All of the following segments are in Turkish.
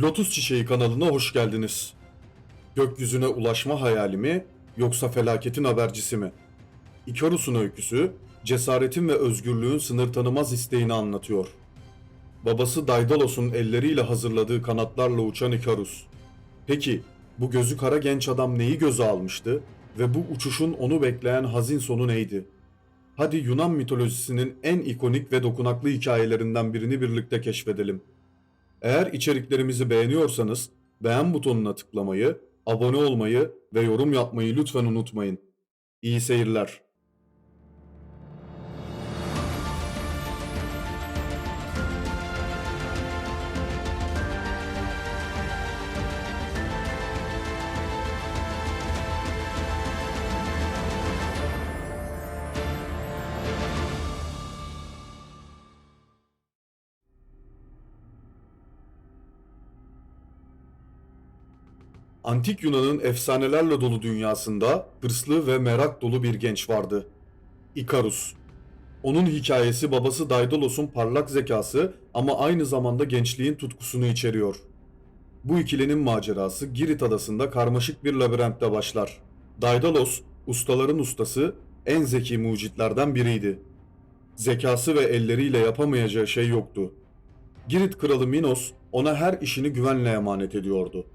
Lotus Çiçeği kanalına hoş geldiniz. Gökyüzüne ulaşma hayali mi yoksa felaketin habercisi mi? Ikarus'un öyküsü cesaretin ve özgürlüğün sınır tanımaz isteğini anlatıyor. Babası Daidalos'un elleriyle hazırladığı kanatlarla uçan Ikarus. Peki bu gözü kara genç adam neyi göze almıştı ve bu uçuşun onu bekleyen hazin sonu neydi? Hadi Yunan mitolojisinin en ikonik ve dokunaklı hikayelerinden birini birlikte keşfedelim. Eğer içeriklerimizi beğeniyorsanız beğen butonuna tıklamayı, abone olmayı ve yorum yapmayı lütfen unutmayın. İyi seyirler. Antik Yunan'ın efsanelerle dolu dünyasında hırslı ve merak dolu bir genç vardı. Ikarus. Onun hikayesi babası Daidalos'un parlak zekası ama aynı zamanda gençliğin tutkusunu içeriyor. Bu ikilinin macerası Girit adasında karmaşık bir labirentte başlar. Daidalos, ustaların ustası, en zeki mucitlerden biriydi. Zekası ve elleriyle yapamayacağı şey yoktu. Girit kralı Minos ona her işini güvenle emanet ediyordu.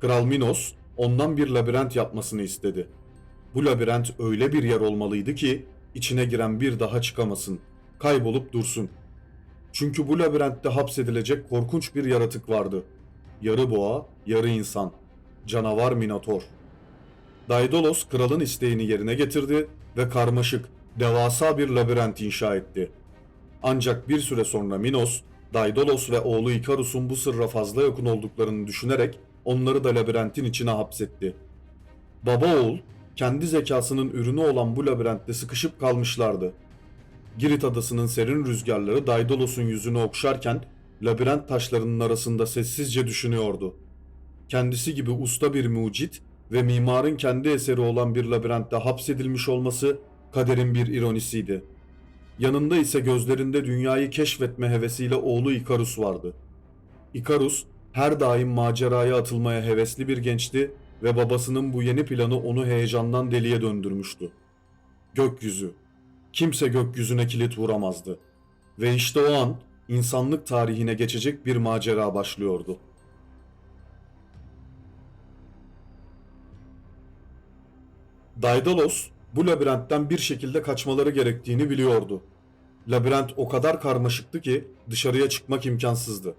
Kral Minos ondan bir labirent yapmasını istedi. Bu labirent öyle bir yer olmalıydı ki içine giren bir daha çıkamasın, kaybolup dursun. Çünkü bu labirentte hapsedilecek korkunç bir yaratık vardı. Yarı boğa, yarı insan. Canavar Minotor. Daidalos kralın isteğini yerine getirdi ve karmaşık, devasa bir labirent inşa etti. Ancak bir süre sonra Minos, Daidalos ve oğlu Ikarus'un bu sırra fazla yakın olduklarını düşünerek onları da labirentin içine hapsetti. Baba oğul kendi zekasının ürünü olan bu labirentte sıkışıp kalmışlardı. Girit adasının serin rüzgarları Daidalos'un yüzünü okşarken labirent taşlarının arasında sessizce düşünüyordu. Kendisi gibi usta bir mucit ve mimarın kendi eseri olan bir labirentte hapsedilmiş olması kaderin bir ironisiydi. Yanında ise gözlerinde dünyayı keşfetme hevesiyle oğlu Ikarus vardı. Ikarus her daim maceraya atılmaya hevesli bir gençti ve babasının bu yeni planı onu heyecandan deliye döndürmüştü. Gökyüzü. Kimse gökyüzüne kilit vuramazdı. Ve işte o an insanlık tarihine geçecek bir macera başlıyordu. Daidalos bu labirentten bir şekilde kaçmaları gerektiğini biliyordu. Labirent o kadar karmaşıktı ki dışarıya çıkmak imkansızdı.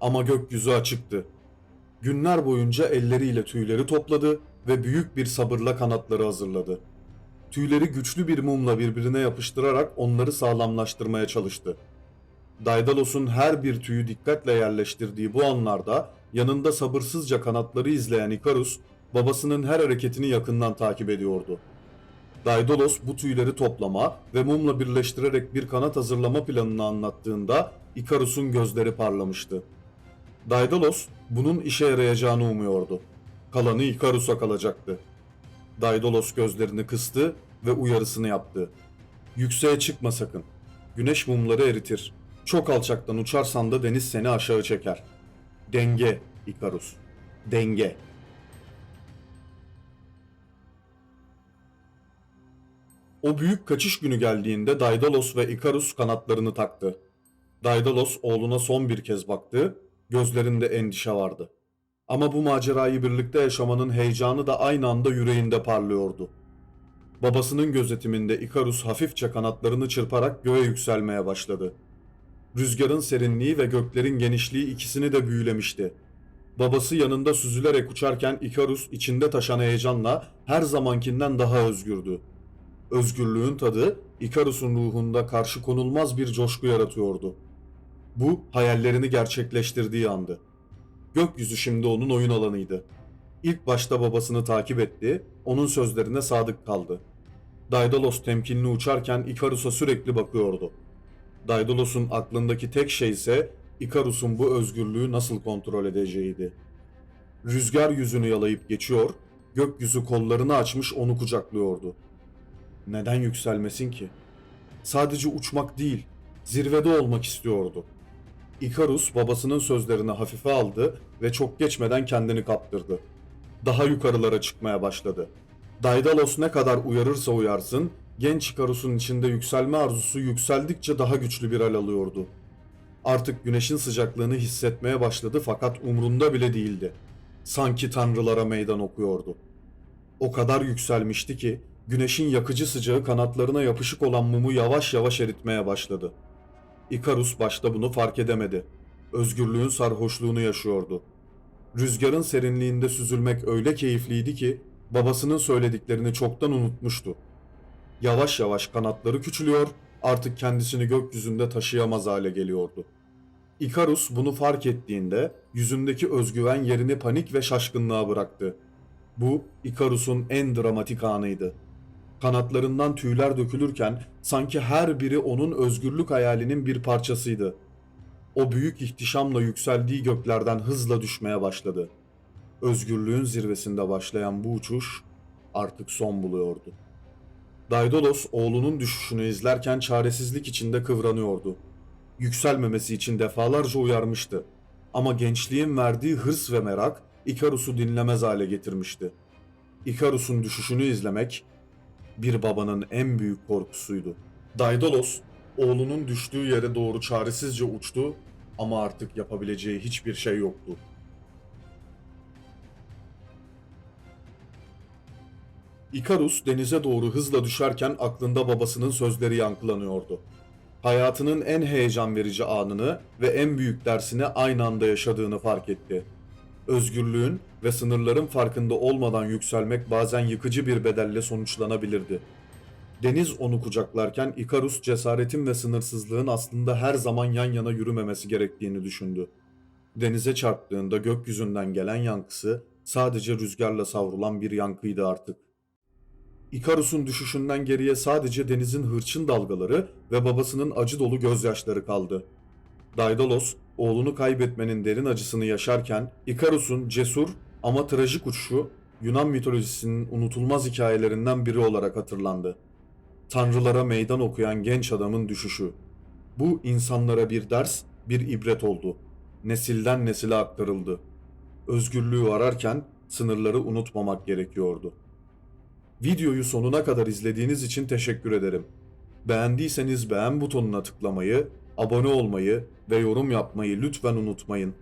Ama gökyüzü açıktı. Günler boyunca elleriyle tüyleri topladı ve büyük bir sabırla kanatları hazırladı. Tüyleri güçlü bir mumla birbirine yapıştırarak onları sağlamlaştırmaya çalıştı. Daidalos'un her bir tüyü dikkatle yerleştirdiği bu anlarda yanında sabırsızca kanatları izleyen Ikarus, babasının her hareketini yakından takip ediyordu. Daidalos bu tüyleri toplama ve mumla birleştirerek bir kanat hazırlama planını anlattığında Ikarus'un gözleri parlamıştı. Daidalos bunun işe yarayacağını umuyordu. Kalanı Ikarus'a kalacaktı. Daidalos gözlerini kıstı ve uyarısını yaptı. Yükseğe çıkma sakın. Güneş mumları eritir. Çok alçaktan uçarsan da deniz seni aşağı çeker. Denge Ikarus. Denge. O büyük kaçış günü geldiğinde Daidalos ve Ikarus kanatlarını taktı. Daidalos oğluna son bir kez baktı, gözlerinde endişe vardı. Ama bu macerayı birlikte yaşamanın heyecanı da aynı anda yüreğinde parlıyordu. Babasının gözetiminde Ikarus hafifçe kanatlarını çırparak göğe yükselmeye başladı. Rüzgarın serinliği ve göklerin genişliği ikisini de büyülemişti. Babası yanında süzülerek uçarken Ikarus içinde taşan heyecanla her zamankinden daha özgürdü. Özgürlüğün tadı Ikarus'un ruhunda karşı konulmaz bir coşku yaratıyordu. Bu hayallerini gerçekleştirdiği andı. Gökyüzü şimdi onun oyun alanıydı. İlk başta babasını takip etti, onun sözlerine sadık kaldı. Daidalos temkinli uçarken Ikarus'a sürekli bakıyordu. Daidalos'un aklındaki tek şey ise Ikarus'un bu özgürlüğü nasıl kontrol edeceğiydi. Rüzgar yüzünü yalayıp geçiyor, gökyüzü kollarını açmış onu kucaklıyordu. Neden yükselmesin ki? Sadece uçmak değil, zirvede olmak istiyordu. Ikarus babasının sözlerini hafife aldı ve çok geçmeden kendini kaptırdı. Daha yukarılara çıkmaya başladı. Daidalos ne kadar uyarırsa uyarsın, genç Ikarus'un içinde yükselme arzusu yükseldikçe daha güçlü bir hal alıyordu. Artık güneşin sıcaklığını hissetmeye başladı fakat umrunda bile değildi. Sanki tanrılara meydan okuyordu. O kadar yükselmişti ki güneşin yakıcı sıcağı kanatlarına yapışık olan mumu yavaş yavaş eritmeye başladı. Ikarus başta bunu fark edemedi. Özgürlüğün sarhoşluğunu yaşıyordu. Rüzgarın serinliğinde süzülmek öyle keyifliydi ki babasının söylediklerini çoktan unutmuştu. Yavaş yavaş kanatları küçülüyor, artık kendisini gökyüzünde taşıyamaz hale geliyordu. Ikarus bunu fark ettiğinde yüzündeki özgüven yerini panik ve şaşkınlığa bıraktı. Bu Ikarus'un en dramatik anıydı. Kanatlarından tüyler dökülürken sanki her biri onun özgürlük hayalinin bir parçasıydı. O büyük ihtişamla yükseldiği göklerden hızla düşmeye başladı. Özgürlüğün zirvesinde başlayan bu uçuş artık son buluyordu. Daidalos oğlunun düşüşünü izlerken çaresizlik içinde kıvranıyordu. Yükselmemesi için defalarca uyarmıştı. Ama gençliğin verdiği hırs ve merak Ikarus'u dinlemez hale getirmişti. Ikarus'un düşüşünü izlemek bir babanın en büyük korkusuydu. Daidalos oğlunun düştüğü yere doğru çaresizce uçtu ama artık yapabileceği hiçbir şey yoktu. Ikarus denize doğru hızla düşerken aklında babasının sözleri yankılanıyordu. Hayatının en heyecan verici anını ve en büyük dersini aynı anda yaşadığını fark etti. Özgürlüğün ve sınırların farkında olmadan yükselmek bazen yıkıcı bir bedelle sonuçlanabilirdi. Deniz onu kucaklarken Ikarus cesaretin ve sınırsızlığın aslında her zaman yan yana yürümemesi gerektiğini düşündü. Denize çarptığında gökyüzünden gelen yankısı sadece rüzgarla savrulan bir yankıydı artık. Ikarus'un düşüşünden geriye sadece denizin hırçın dalgaları ve babasının acı dolu gözyaşları kaldı. Daidalos, oğlunu kaybetmenin derin acısını yaşarken, Ikarus'un cesur ama trajik uçuşu Yunan mitolojisinin unutulmaz hikayelerinden biri olarak hatırlandı. Tanrılara meydan okuyan genç adamın düşüşü. Bu insanlara bir ders, bir ibret oldu. Nesilden nesile aktarıldı. Özgürlüğü ararken sınırları unutmamak gerekiyordu. Videoyu sonuna kadar izlediğiniz için teşekkür ederim. Beğendiyseniz beğen butonuna tıklamayı, abone olmayı ve yorum yapmayı lütfen unutmayın.